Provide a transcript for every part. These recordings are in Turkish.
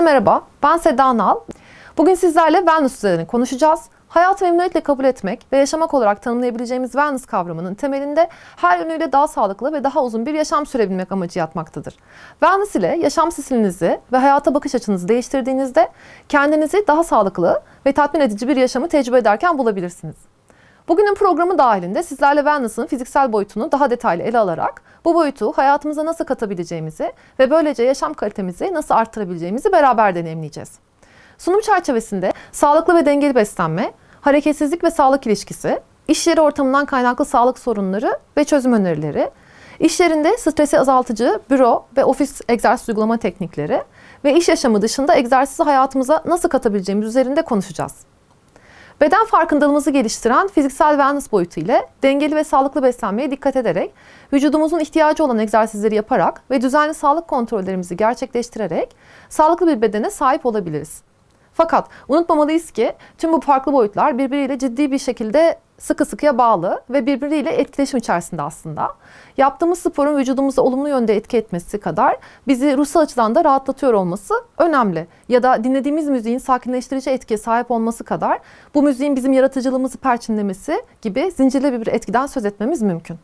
Herkese merhaba, ben Seda Nal. Bugün sizlerle wellness üzerine konuşacağız. Hayatı memnuniyetle kabul etmek ve yaşamak olarak tanımlayabileceğimiz wellness kavramının temelinde her yönüyle daha sağlıklı ve daha uzun bir yaşam sürebilmek amacı yatmaktadır. Wellness ile yaşam stilinizi ve hayata bakış açınızı değiştirdiğinizde kendinizi daha sağlıklı ve tatmin edici bir yaşamı tecrübe ederken bulabilirsiniz. Bugünün programı dahilinde sizlerle wellness'ın fiziksel boyutunu daha detaylı ele alarak bu boyutu hayatımıza nasıl katabileceğimizi ve böylece yaşam kalitemizi nasıl arttırabileceğimizi beraber deneyimleyeceğiz. Sunum çerçevesinde sağlıklı ve dengeli beslenme, hareketsizlik ve sağlık ilişkisi, iş yeri ortamından kaynaklı sağlık sorunları ve çözüm önerileri, iş yerinde stresi azaltıcı büro ve ofis egzersiz uygulama teknikleri ve iş yaşamı dışında egzersizi hayatımıza nasıl katabileceğimiz üzerinde konuşacağız. Beden farkındalığımızı geliştiren fiziksel wellness boyutu ile dengeli ve sağlıklı beslenmeye dikkat ederek, vücudumuzun ihtiyacı olan egzersizleri yaparak ve düzenli sağlık kontrollerimizi gerçekleştirerek sağlıklı bir bedene sahip olabiliriz. Fakat unutmamalıyız ki tüm bu farklı boyutlar birbiriyle ciddi bir şekilde sıkı sıkıya bağlı ve birbiriyle etkileşim içerisinde aslında. Yaptığımız sporun vücudumuza olumlu yönde etki etmesi kadar bizi ruhsal açıdan da rahatlatıyor olması önemli. Ya da dinlediğimiz müziğin sakinleştirici etkiye sahip olması kadar bu müziğin bizim yaratıcılığımızı perçinlemesi gibi zincirli bir etkiden söz etmemiz mümkün.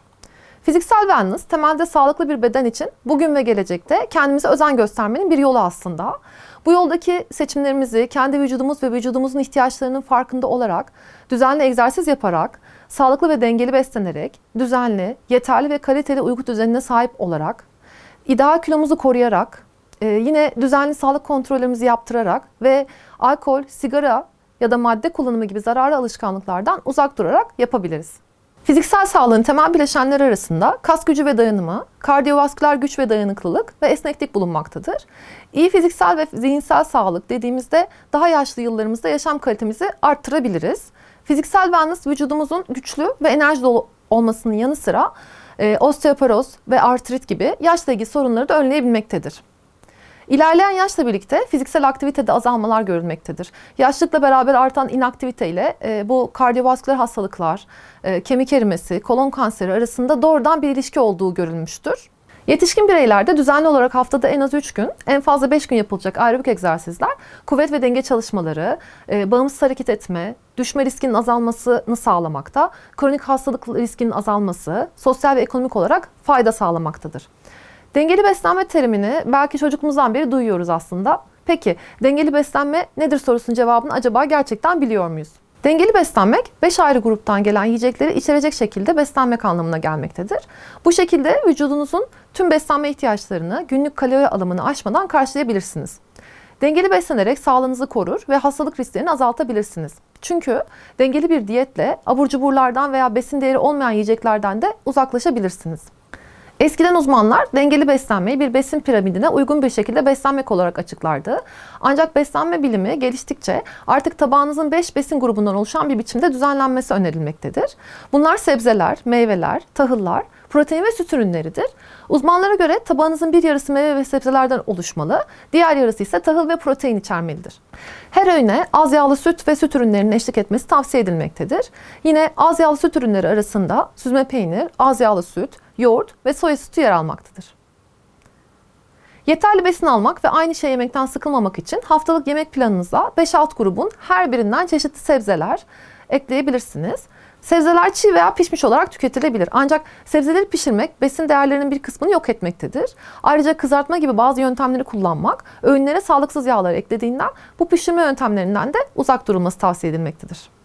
Fiziksel wellness temelde sağlıklı bir beden için bugün ve gelecekte kendimize özen göstermenin bir yolu aslında. Bu yoldaki seçimlerimizi kendi vücudumuz ve vücudumuzun ihtiyaçlarının farkında olarak, düzenli egzersiz yaparak, sağlıklı ve dengeli beslenerek, düzenli, yeterli ve kaliteli uyku düzenine sahip olarak, ideal kilomuzu koruyarak, e, yine düzenli sağlık kontrollerimizi yaptırarak ve alkol, sigara ya da madde kullanımı gibi zararlı alışkanlıklardan uzak durarak yapabiliriz. Fiziksel sağlığın temel bileşenleri arasında kas gücü ve dayanımı, kardiyovasküler güç ve dayanıklılık ve esneklik bulunmaktadır. İyi fiziksel ve zihinsel sağlık dediğimizde daha yaşlı yıllarımızda yaşam kalitemizi arttırabiliriz. Fiziksel wellness vücudumuzun güçlü ve enerji dolu olmasının yanı sıra e, osteoporoz ve artrit gibi yaşla ilgili sorunları da önleyebilmektedir. İlerleyen yaşla birlikte fiziksel aktivitede azalmalar görülmektedir. Yaşlılıkla beraber artan inaktivite ile e, bu kardiyovasküler hastalıklar, e, kemik erimesi, kolon kanseri arasında doğrudan bir ilişki olduğu görülmüştür. Yetişkin bireylerde düzenli olarak haftada en az 3 gün, en fazla 5 gün yapılacak aerobik egzersizler, kuvvet ve denge çalışmaları, e, bağımsız hareket etme, düşme riskinin azalmasını sağlamakta, kronik hastalık riskinin azalması, sosyal ve ekonomik olarak fayda sağlamaktadır. Dengeli beslenme terimini belki çocukluğumuzdan beri duyuyoruz aslında. Peki dengeli beslenme nedir sorusunun cevabını acaba gerçekten biliyor muyuz? Dengeli beslenmek 5 ayrı gruptan gelen yiyecekleri içerecek şekilde beslenmek anlamına gelmektedir. Bu şekilde vücudunuzun tüm beslenme ihtiyaçlarını günlük kalori alımını aşmadan karşılayabilirsiniz. Dengeli beslenerek sağlığınızı korur ve hastalık risklerini azaltabilirsiniz. Çünkü dengeli bir diyetle abur cuburlardan veya besin değeri olmayan yiyeceklerden de uzaklaşabilirsiniz. Eskiden uzmanlar dengeli beslenmeyi bir besin piramidine uygun bir şekilde beslenmek olarak açıklardı. Ancak beslenme bilimi geliştikçe artık tabağınızın 5 besin grubundan oluşan bir biçimde düzenlenmesi önerilmektedir. Bunlar sebzeler, meyveler, tahıllar, protein ve süt ürünleridir. Uzmanlara göre tabağınızın bir yarısı meyve ve sebzelerden oluşmalı, diğer yarısı ise tahıl ve protein içermelidir. Her öğüne az yağlı süt ve süt ürünlerinin eşlik etmesi tavsiye edilmektedir. Yine az yağlı süt ürünleri arasında süzme peynir, az yağlı süt, yoğurt ve soya sütü yer almaktadır. Yeterli besin almak ve aynı şey yemekten sıkılmamak için haftalık yemek planınıza 5-6 grubun her birinden çeşitli sebzeler ekleyebilirsiniz. Sebzeler çiğ veya pişmiş olarak tüketilebilir. Ancak sebzeleri pişirmek besin değerlerinin bir kısmını yok etmektedir. Ayrıca kızartma gibi bazı yöntemleri kullanmak öğünlere sağlıksız yağlar eklediğinden bu pişirme yöntemlerinden de uzak durulması tavsiye edilmektedir.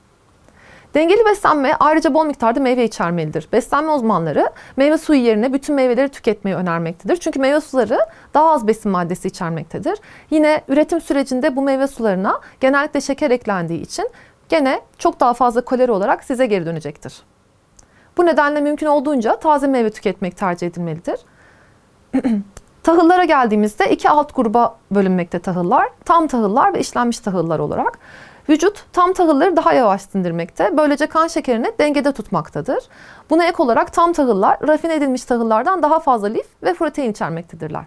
Dengeli beslenme ayrıca bol miktarda meyve içermelidir. Beslenme uzmanları meyve suyu yerine bütün meyveleri tüketmeyi önermektedir. Çünkü meyve suları daha az besin maddesi içermektedir. Yine üretim sürecinde bu meyve sularına genellikle şeker eklendiği için gene çok daha fazla kalori olarak size geri dönecektir. Bu nedenle mümkün olduğunca taze meyve tüketmek tercih edilmelidir. Tahıllara geldiğimizde iki alt gruba bölünmekte tahıllar. Tam tahıllar ve işlenmiş tahıllar olarak. Vücut tam tahılları daha yavaş sindirmekte. Böylece kan şekerini dengede tutmaktadır. Buna ek olarak tam tahıllar rafine edilmiş tahıllardan daha fazla lif ve protein içermektedirler.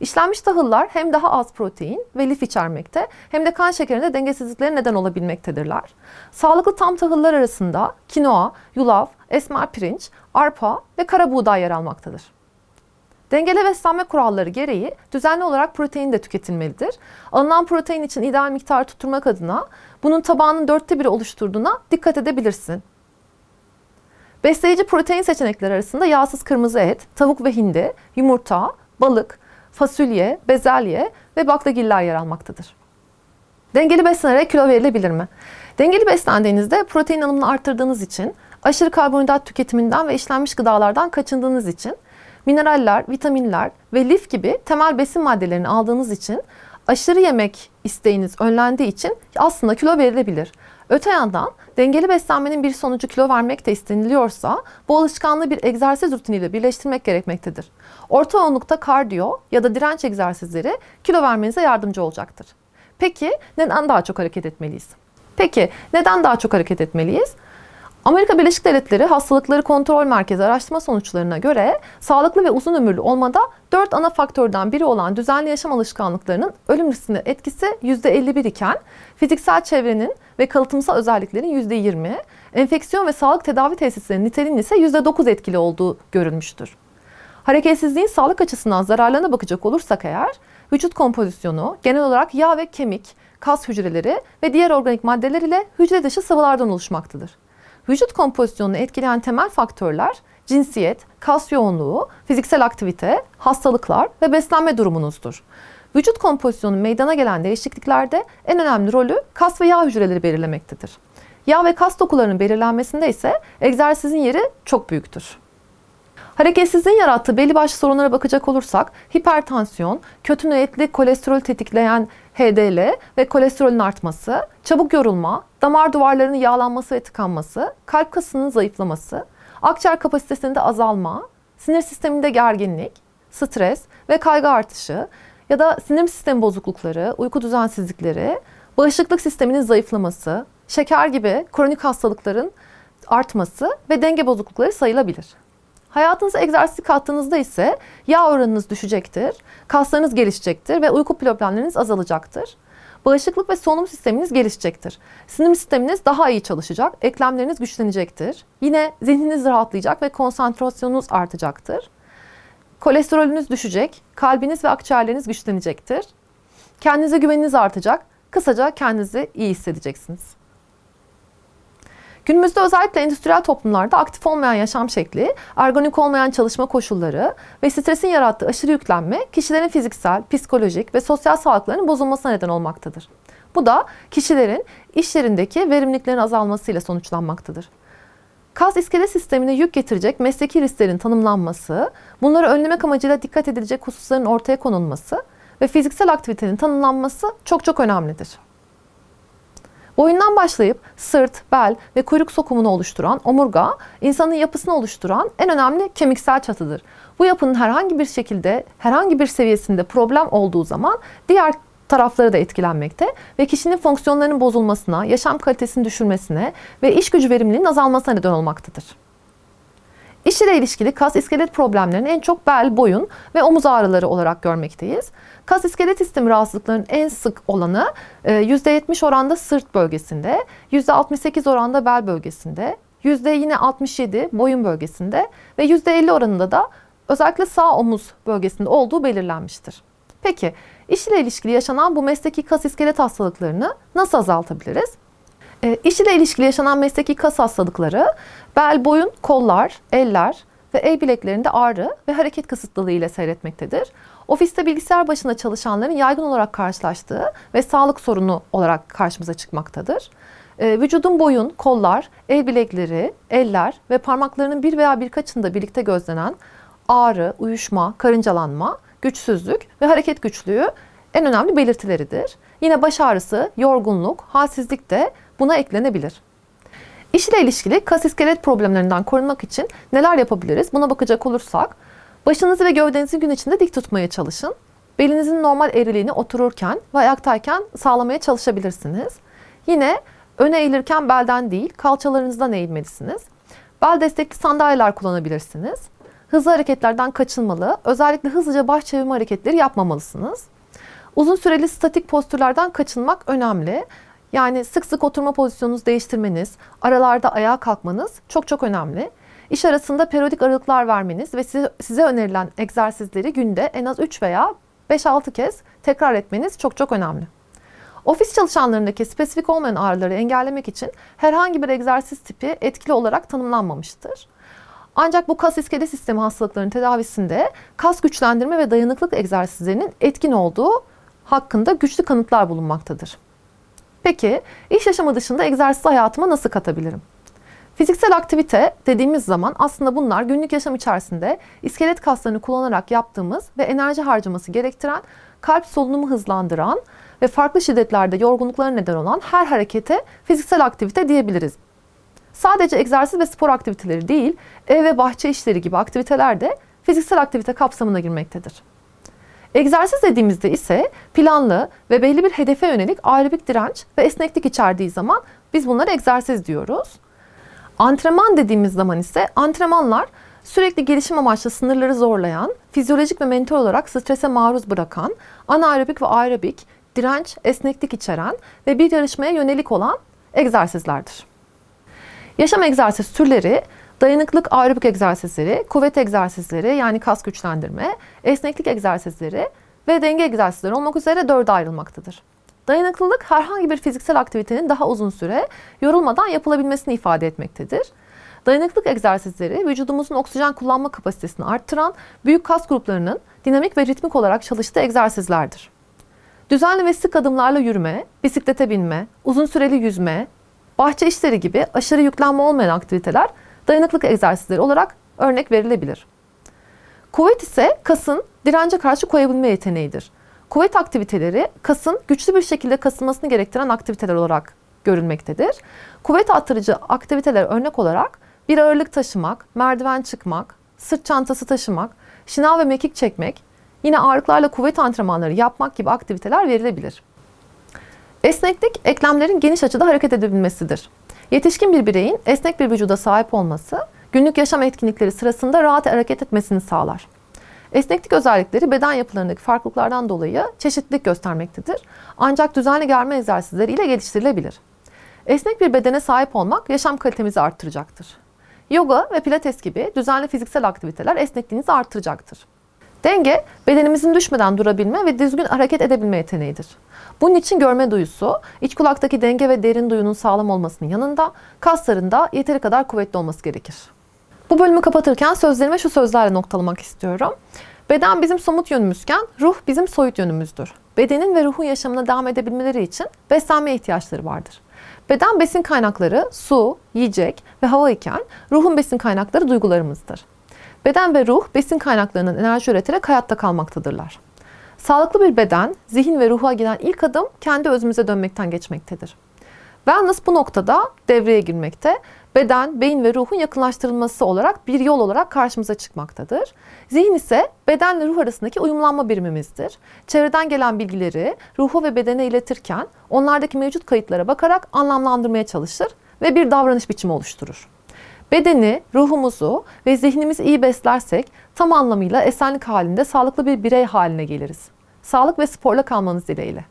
İşlenmiş tahıllar hem daha az protein ve lif içermekte hem de kan şekerinde dengesizliklere neden olabilmektedirler. Sağlıklı tam tahıllar arasında kinoa, yulaf, esmer pirinç, arpa ve kara buğday yer almaktadır. Dengeli beslenme kuralları gereği düzenli olarak protein de tüketilmelidir. Alınan protein için ideal miktar tutturmak adına bunun tabağının dörtte biri oluşturduğuna dikkat edebilirsin. Besleyici protein seçenekleri arasında yağsız kırmızı et, tavuk ve hindi, yumurta, balık, fasulye, bezelye ve baklagiller yer almaktadır. Dengeli beslenerek kilo verilebilir mi? Dengeli beslendiğinizde protein alımını arttırdığınız için, aşırı karbonhidrat tüketiminden ve işlenmiş gıdalardan kaçındığınız için, mineraller, vitaminler ve lif gibi temel besin maddelerini aldığınız için, aşırı yemek isteğiniz önlendiği için aslında kilo verilebilir. Öte yandan dengeli beslenmenin bir sonucu kilo vermek de isteniliyorsa bu alışkanlığı bir egzersiz rutiniyle birleştirmek gerekmektedir. Orta yoğunlukta kardiyo ya da direnç egzersizleri kilo vermenize yardımcı olacaktır. Peki neden daha çok hareket etmeliyiz? Peki neden daha çok hareket etmeliyiz? Amerika Birleşik Devletleri Hastalıkları Kontrol Merkezi araştırma sonuçlarına göre sağlıklı ve uzun ömürlü olmada 4 ana faktörden biri olan düzenli yaşam alışkanlıklarının ölüm riskine etkisi %51 iken fiziksel çevrenin ve kalıtımsal özelliklerin %20, enfeksiyon ve sağlık tedavi tesislerinin niteliğinin ise %9 etkili olduğu görülmüştür. Hareketsizliğin sağlık açısından zararlarına bakacak olursak eğer, vücut kompozisyonu genel olarak yağ ve kemik, kas hücreleri ve diğer organik maddeler ile hücre dışı sıvılardan oluşmaktadır. Vücut kompozisyonunu etkileyen temel faktörler cinsiyet, kas yoğunluğu, fiziksel aktivite, hastalıklar ve beslenme durumunuzdur. Vücut kompozisyonu meydana gelen değişikliklerde en önemli rolü kas ve yağ hücreleri belirlemektedir. Yağ ve kas dokularının belirlenmesinde ise egzersizin yeri çok büyüktür. Hareketsizliğin yarattığı belli başlı sorunlara bakacak olursak hipertansiyon, kötü niyetli kolesterol tetikleyen HDL ve kolesterolün artması, çabuk yorulma, damar duvarlarının yağlanması ve tıkanması, kalp kasının zayıflaması, akciğer kapasitesinde azalma, sinir sisteminde gerginlik, stres ve kaygı artışı ya da sinir sistemi bozuklukları, uyku düzensizlikleri, bağışıklık sisteminin zayıflaması, şeker gibi kronik hastalıkların artması ve denge bozuklukları sayılabilir. Hayatınıza egzersiz kattığınızda ise yağ oranınız düşecektir, kaslarınız gelişecektir ve uyku problemleriniz azalacaktır. Bağışıklık ve solunum sisteminiz gelişecektir. Sinir sisteminiz daha iyi çalışacak, eklemleriniz güçlenecektir. Yine zihniniz rahatlayacak ve konsantrasyonunuz artacaktır. Kolesterolünüz düşecek, kalbiniz ve akciğerleriniz güçlenecektir. Kendinize güveniniz artacak, kısaca kendinizi iyi hissedeceksiniz. Günümüzde özellikle endüstriyel toplumlarda aktif olmayan yaşam şekli, ergonomik olmayan çalışma koşulları ve stresin yarattığı aşırı yüklenme kişilerin fiziksel, psikolojik ve sosyal sağlıklarının bozulmasına neden olmaktadır. Bu da kişilerin iş yerindeki verimliliklerin azalmasıyla sonuçlanmaktadır. Kas iskelet sistemine yük getirecek mesleki risklerin tanımlanması, bunları önlemek amacıyla dikkat edilecek hususların ortaya konulması ve fiziksel aktivitenin tanımlanması çok çok önemlidir. Boyundan başlayıp sırt, bel ve kuyruk sokumunu oluşturan omurga, insanın yapısını oluşturan en önemli kemiksel çatıdır. Bu yapının herhangi bir şekilde, herhangi bir seviyesinde problem olduğu zaman diğer tarafları da etkilenmekte ve kişinin fonksiyonlarının bozulmasına, yaşam kalitesini düşürmesine ve iş gücü verimliliğinin azalmasına neden olmaktadır. İş ile ilişkili kas iskelet problemlerini en çok bel, boyun ve omuz ağrıları olarak görmekteyiz. Kas iskelet sistemi rahatsızlıklarının en sık olanı %70 e, oranda sırt bölgesinde, %68 oranda bel bölgesinde, yüzde yine 67 boyun bölgesinde ve %50 oranında da özellikle sağ omuz bölgesinde olduğu belirlenmiştir. Peki iş ile ilişkili yaşanan bu mesleki kas iskelet hastalıklarını nasıl azaltabiliriz? E, iş ile ilişkili yaşanan mesleki kas hastalıkları bel, boyun, kollar, eller ve el bileklerinde ağrı ve hareket kısıtlılığı ile seyretmektedir. Ofiste bilgisayar başında çalışanların yaygın olarak karşılaştığı ve sağlık sorunu olarak karşımıza çıkmaktadır. E, vücudun boyun, kollar, el bilekleri, eller ve parmaklarının bir veya birkaçında birlikte gözlenen ağrı, uyuşma, karıncalanma, güçsüzlük ve hareket güçlüğü en önemli belirtileridir. Yine baş ağrısı, yorgunluk, halsizlik de buna eklenebilir. İş ile ilişkili kas iskelet problemlerinden korunmak için neler yapabiliriz? Buna bakacak olursak, başınızı ve gövdenizi gün içinde dik tutmaya çalışın. Belinizin normal eğriliğini otururken ve ayaktayken sağlamaya çalışabilirsiniz. Yine öne eğilirken belden değil, kalçalarınızdan eğilmelisiniz. Bel destekli sandalyeler kullanabilirsiniz. Hızlı hareketlerden kaçınmalı, özellikle hızlıca baş çevirme hareketleri yapmamalısınız. Uzun süreli statik postürlerden kaçınmak önemli. Yani sık sık oturma pozisyonunuzu değiştirmeniz, aralarda ayağa kalkmanız çok çok önemli. iş arasında periyodik aralıklar vermeniz ve size, önerilen egzersizleri günde en az 3 veya 5-6 kez tekrar etmeniz çok çok önemli. Ofis çalışanlarındaki spesifik olmayan ağrıları engellemek için herhangi bir egzersiz tipi etkili olarak tanımlanmamıştır. Ancak bu kas iskelet sistemi hastalıklarının tedavisinde kas güçlendirme ve dayanıklık egzersizlerinin etkin olduğu hakkında güçlü kanıtlar bulunmaktadır. Peki iş yaşamı dışında egzersiz hayatıma nasıl katabilirim? Fiziksel aktivite dediğimiz zaman aslında bunlar günlük yaşam içerisinde iskelet kaslarını kullanarak yaptığımız ve enerji harcaması gerektiren, kalp solunumu hızlandıran ve farklı şiddetlerde yorgunluklara neden olan her harekete fiziksel aktivite diyebiliriz. Sadece egzersiz ve spor aktiviteleri değil, ev ve bahçe işleri gibi aktiviteler de fiziksel aktivite kapsamına girmektedir. Egzersiz dediğimizde ise planlı ve belli bir hedefe yönelik aerobik direnç ve esneklik içerdiği zaman biz bunlara egzersiz diyoruz. Antrenman dediğimiz zaman ise antrenmanlar sürekli gelişim amaçlı sınırları zorlayan, fizyolojik ve mental olarak strese maruz bırakan, anaerobik ve aerobik, direnç, esneklik içeren ve bir yarışmaya yönelik olan egzersizlerdir. Yaşam egzersiz türleri dayanıklık aerobik egzersizleri, kuvvet egzersizleri yani kas güçlendirme, esneklik egzersizleri ve denge egzersizleri olmak üzere dörde ayrılmaktadır. Dayanıklılık herhangi bir fiziksel aktivitenin daha uzun süre yorulmadan yapılabilmesini ifade etmektedir. Dayanıklık egzersizleri vücudumuzun oksijen kullanma kapasitesini arttıran büyük kas gruplarının dinamik ve ritmik olarak çalıştığı egzersizlerdir. Düzenli ve sık adımlarla yürüme, bisiklete binme, uzun süreli yüzme, bahçe işleri gibi aşırı yüklenme olmayan aktiviteler dayanıklık egzersizleri olarak örnek verilebilir. Kuvvet ise kasın dirence karşı koyabilme yeteneğidir. Kuvvet aktiviteleri kasın güçlü bir şekilde kasılmasını gerektiren aktiviteler olarak görülmektedir. Kuvvet artırıcı aktiviteler örnek olarak bir ağırlık taşımak, merdiven çıkmak, sırt çantası taşımak, şınav ve mekik çekmek, yine ağırlıklarla kuvvet antrenmanları yapmak gibi aktiviteler verilebilir. Esneklik, eklemlerin geniş açıda hareket edebilmesidir. Yetişkin bir bireyin esnek bir vücuda sahip olması, günlük yaşam etkinlikleri sırasında rahat hareket etmesini sağlar. Esneklik özellikleri beden yapılarındaki farklılıklardan dolayı çeşitlilik göstermektedir. Ancak düzenli germe egzersizleri ile geliştirilebilir. Esnek bir bedene sahip olmak yaşam kalitemizi arttıracaktır. Yoga ve pilates gibi düzenli fiziksel aktiviteler esnekliğinizi artıracaktır. Denge, bedenimizin düşmeden durabilme ve düzgün hareket edebilme yeteneğidir. Bunun için görme duyusu, iç kulaktaki denge ve derin duyunun sağlam olmasının yanında kasların da yeteri kadar kuvvetli olması gerekir. Bu bölümü kapatırken sözlerime şu sözlerle noktalamak istiyorum. Beden bizim somut yönümüzken ruh bizim soyut yönümüzdür. Bedenin ve ruhun yaşamına devam edebilmeleri için beslenme ihtiyaçları vardır. Beden besin kaynakları su, yiyecek ve hava iken ruhun besin kaynakları duygularımızdır. Beden ve ruh besin kaynaklarından enerji üreterek hayatta kalmaktadırlar. Sağlıklı bir beden, zihin ve ruha giden ilk adım kendi özümüze dönmekten geçmektedir. Wellness bu noktada devreye girmekte. Beden, beyin ve ruhun yakınlaştırılması olarak bir yol olarak karşımıza çıkmaktadır. Zihin ise bedenle ruh arasındaki uyumlanma birimimizdir. Çevreden gelen bilgileri ruhu ve bedene iletirken onlardaki mevcut kayıtlara bakarak anlamlandırmaya çalışır ve bir davranış biçimi oluşturur. Bedeni, ruhumuzu ve zihnimizi iyi beslersek tam anlamıyla esenlik halinde sağlıklı bir birey haline geliriz. Sağlık ve sporla kalmanız dileğiyle.